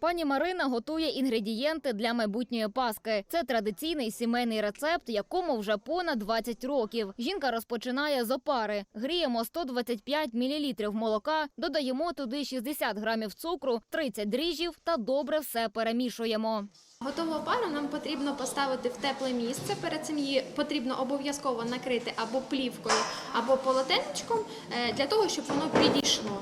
Пані Марина готує інгредієнти для майбутньої паски. Це традиційний сімейний рецепт, якому вже понад 20 років. Жінка розпочинає з опари. Гріємо 125 мл молока, додаємо туди 60 грамів цукру, 30 дріжджів та добре все перемішуємо. Готову опару нам потрібно поставити в тепле місце. Перед цим її потрібно обов'язково накрити або плівкою, або полотенечком, е, для того, щоб воно підійшло.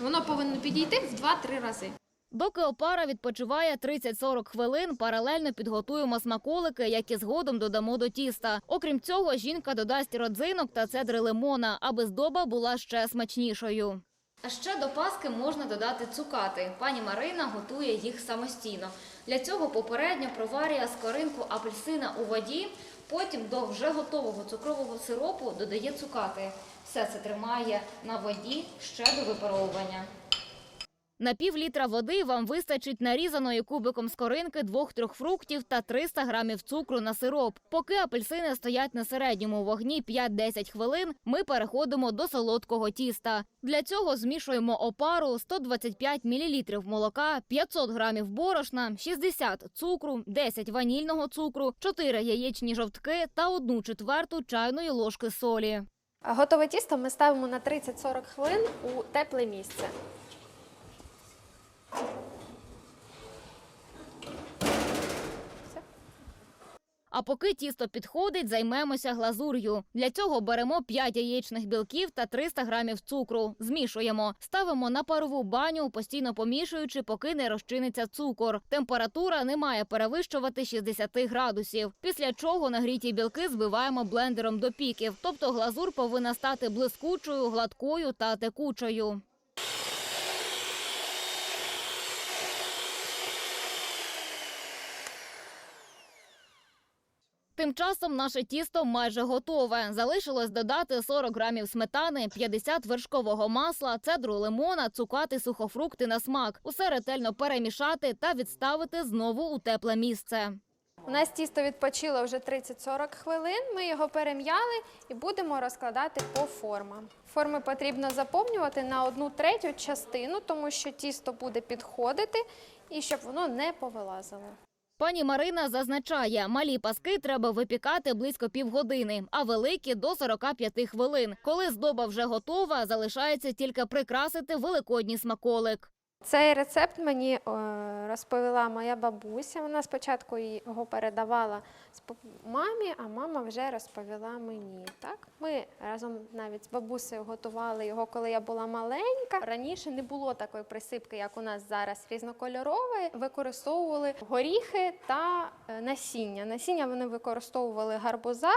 Воно повинно підійти в 2-3 рази. Доки опара відпочиває 30-40 хвилин, паралельно підготуємо смаколики, які згодом додамо до тіста. Окрім цього, жінка додасть родзинок та цедри лимона, аби здоба була ще смачнішою. А ще до паски можна додати цукати. Пані Марина готує їх самостійно. Для цього попередньо проварює скоринку апельсина у воді, потім до вже готового цукрового сиропу додає цукати. Все це тримає на воді ще до випаровування. На пів літра води вам вистачить нарізаної кубиком скоринки двох-трьох фруктів та 300 грамів цукру на сироп. Поки апельсини стоять на середньому вогні 5-10 хвилин, ми переходимо до солодкого тіста. Для цього змішуємо опару 125 мл молока, 500 грамів борошна, 60 цукру, 10 ванільного цукру, 4 яєчні жовтки та 1 четверту чайної ложки солі. Готове тісто ми ставимо на 30-40 хвилин у тепле місце. А поки тісто підходить, займемося глазур'ю. Для цього беремо 5 яєчних білків та 300 грамів цукру. Змішуємо. Ставимо на парову баню, постійно помішуючи, поки не розчиниться цукор. Температура не має перевищувати 60 градусів. Після чого нагріті білки збиваємо блендером до піків. Тобто глазур повинна стати блискучою, гладкою та текучою. Тим часом наше тісто майже готове. Залишилось додати 40 грамів сметани, 50 вершкового масла, цедру лимона, цукати, сухофрукти на смак. Усе ретельно перемішати та відставити знову у тепле місце. У нас тісто відпочило вже 30-40 хвилин. Ми його перем'яли і будемо розкладати по формам. Форми потрібно заповнювати на одну третю частину, тому що тісто буде підходити і щоб воно не повилазило. Пані Марина зазначає, малі паски треба випікати близько півгодини, а великі до 45 хвилин. Коли здоба вже готова, залишається тільки прикрасити великодній смаколик. Цей рецепт мені е, розповіла моя бабуся. Вона спочатку його передавала мамі, а мама вже розповіла мені. Так, ми разом навіть з бабусею готували його, коли я була маленька. Раніше не було такої присипки, як у нас зараз різнокольорової. Використовували горіхи та е, насіння. Насіння вони використовували гарбуза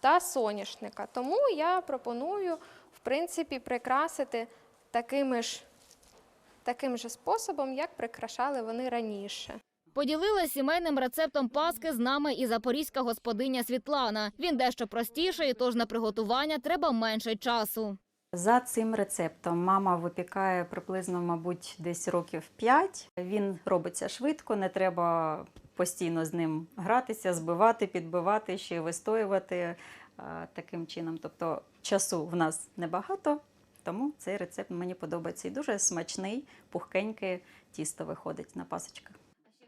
та соняшника. Тому я пропоную, в принципі, прикрасити такими ж таким же способом, як прикрашали вони раніше. Поділилась сімейним рецептом паски з нами і запорізька господиня Світлана. Він дещо простіший, тож на приготування треба менше часу. За цим рецептом мама випікає приблизно, мабуть, десь років 5. Він робиться швидко, не треба постійно з ним гратися, збивати, підбивати, ще й вистоювати таким чином. Тобто часу в нас небагато, тому цей рецепт мені подобається і дуже смачний, пухкеньке тісто виходить на пасочках.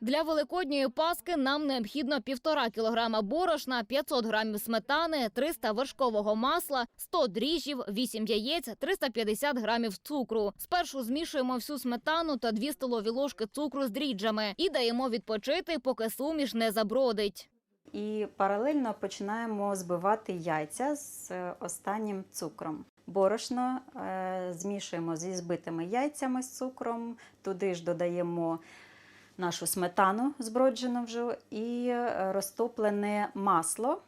Для великодньої паски нам необхідно півтора кілограма борошна, 500 грамів сметани, 300 вершкового масла, 100 дріжджів, 8 яєць, 350 грамів цукру. Спершу змішуємо всю сметану та 2 столові ложки цукру з дріжджами і даємо відпочити, поки суміш не забродить. І паралельно починаємо збивати яйця з е, останнім цукром. Борошно е, змішуємо зі збитими яйцями з цукром, туди ж додаємо нашу сметану зброджену вже і е, розтоплене масло.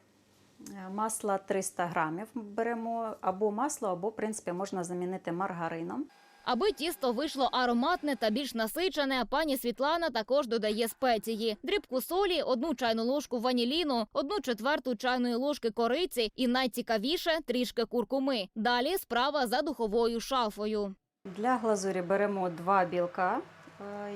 Масла 300 грамів беремо або масло, або в принципі можна замінити маргарином. Аби тісто вийшло ароматне та більш насичене, пані Світлана також додає спеції: дрібку солі, одну чайну ложку ваніліну, одну четверту чайної ложки кориці і найцікавіше трішки куркуми. Далі справа за духовою шафою. Для глазурі беремо два білка е,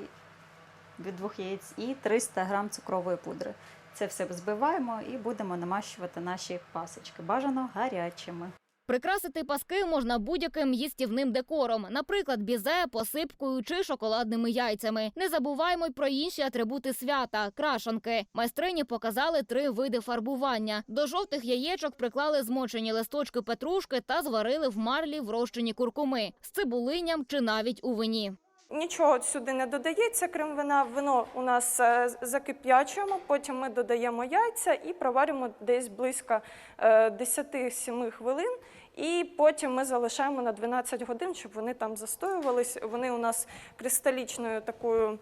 від двох яєць і 300 грам цукрової пудри. Це все збиваємо і будемо намащувати наші пасочки. Бажано гарячими. Прикрасити паски можна будь-яким їстівним декором, наприклад, бізе, посипкою чи шоколадними яйцями. Не забуваймо й про інші атрибути свята крашанки. Майстрині показали три види фарбування. До жовтих яєчок приклали змочені листочки петрушки та зварили в марлі в розчині куркуми з цибулиням чи навіть у вині. Нічого сюди не додається, крім вина. Вино у нас е, закип'ячуємо, потім ми додаємо яйця і проваримо десь близько е, 10-7 хвилин. І потім ми залишаємо на 12 годин, щоб вони там застоювались. Вони у нас кристалічною такою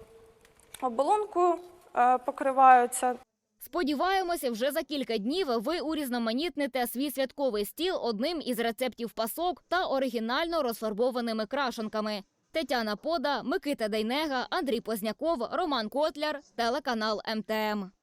оболонкою е, покриваються. Сподіваємося, вже за кілька днів ви урізноманітните свій святковий стіл одним із рецептів пасок та оригінально розфарбованими крашенками. Тетяна Пода, Микита Дейнега, Андрій Позняков, Роман Котляр, телеканал МТМ.